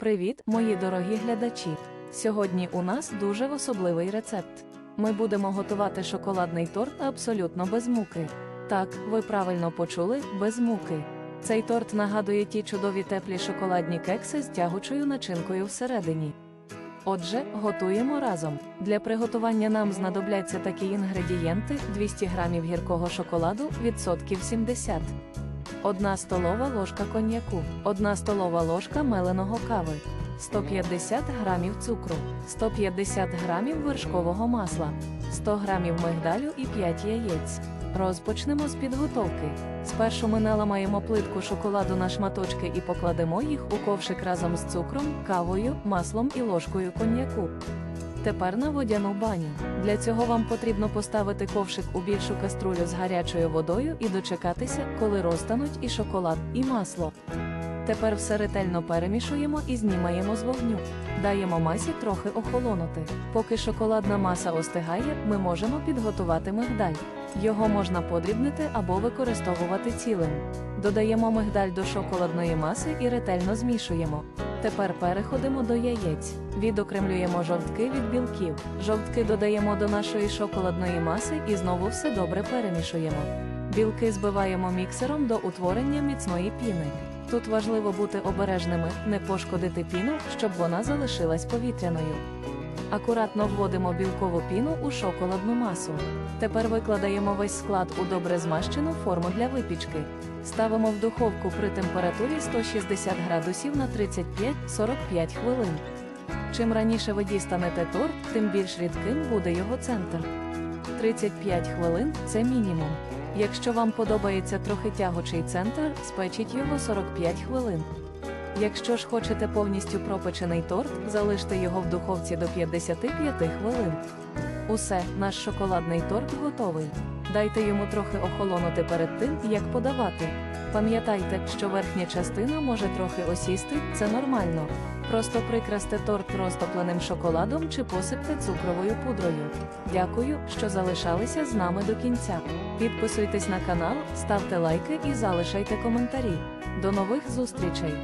Привіт, мої дорогі глядачі! Сьогодні у нас дуже особливий рецепт. Ми будемо готувати шоколадний торт абсолютно без муки. Так, ви правильно почули, без муки. Цей торт нагадує ті чудові теплі шоколадні кекси з тягучою начинкою всередині. Отже, готуємо разом. Для приготування нам знадобляться такі інгредієнти: 200 г гіркого шоколаду відсотків 70. 1 столова ложка коньяку, 1 столова ложка меленого кави, 150 грамів цукру, 150 грамів вершкового масла, 100 грамів мигдалю і 5 яєць. Розпочнемо з підготовки. Спершу ми наламаємо плитку шоколаду на шматочки і покладемо їх у ковшик разом з цукром, кавою, маслом і ложкою коньяку. Тепер на водяну баню. Для цього вам потрібно поставити ковшик у більшу каструлю з гарячою водою і дочекатися, коли розтануть і шоколад, і масло. Тепер все ретельно перемішуємо і знімаємо з вогню. Даємо масі трохи охолонути. Поки шоколадна маса остигає, ми можемо підготувати мигдаль. Його можна подрібнити або використовувати цілим. Додаємо мигдаль до шоколадної маси і ретельно змішуємо. Тепер переходимо до яєць. Відокремлюємо жовтки від білків. Жовтки додаємо до нашої шоколадної маси і знову все добре перемішуємо. Білки збиваємо міксером до утворення міцної піни. Тут важливо бути обережними, не пошкодити піну, щоб вона залишилась повітряною. Акуратно вводимо білкову піну у шоколадну масу. Тепер викладаємо весь склад у добре змащену форму для випічки. Ставимо в духовку при температурі 160 градусів на 35-45 хвилин. Чим раніше ви дістанете торт, тим більш рідким буде його центр. 35 хвилин це мінімум. Якщо вам подобається трохи тягучий центр, спечіть його 45 хвилин. Якщо ж хочете повністю пропечений торт, залиште його в духовці до 55 хвилин. Усе, наш шоколадний торт готовий. Дайте йому трохи охолонути перед тим, як подавати. Пам'ятайте, що верхня частина може трохи осісти, це нормально. Просто прикрасьте торт розтопленим шоколадом чи посипте цукровою пудрою. Дякую, що залишалися з нами до кінця. Підписуйтесь на канал, ставте лайки і залишайте коментарі. До нових зустрічей!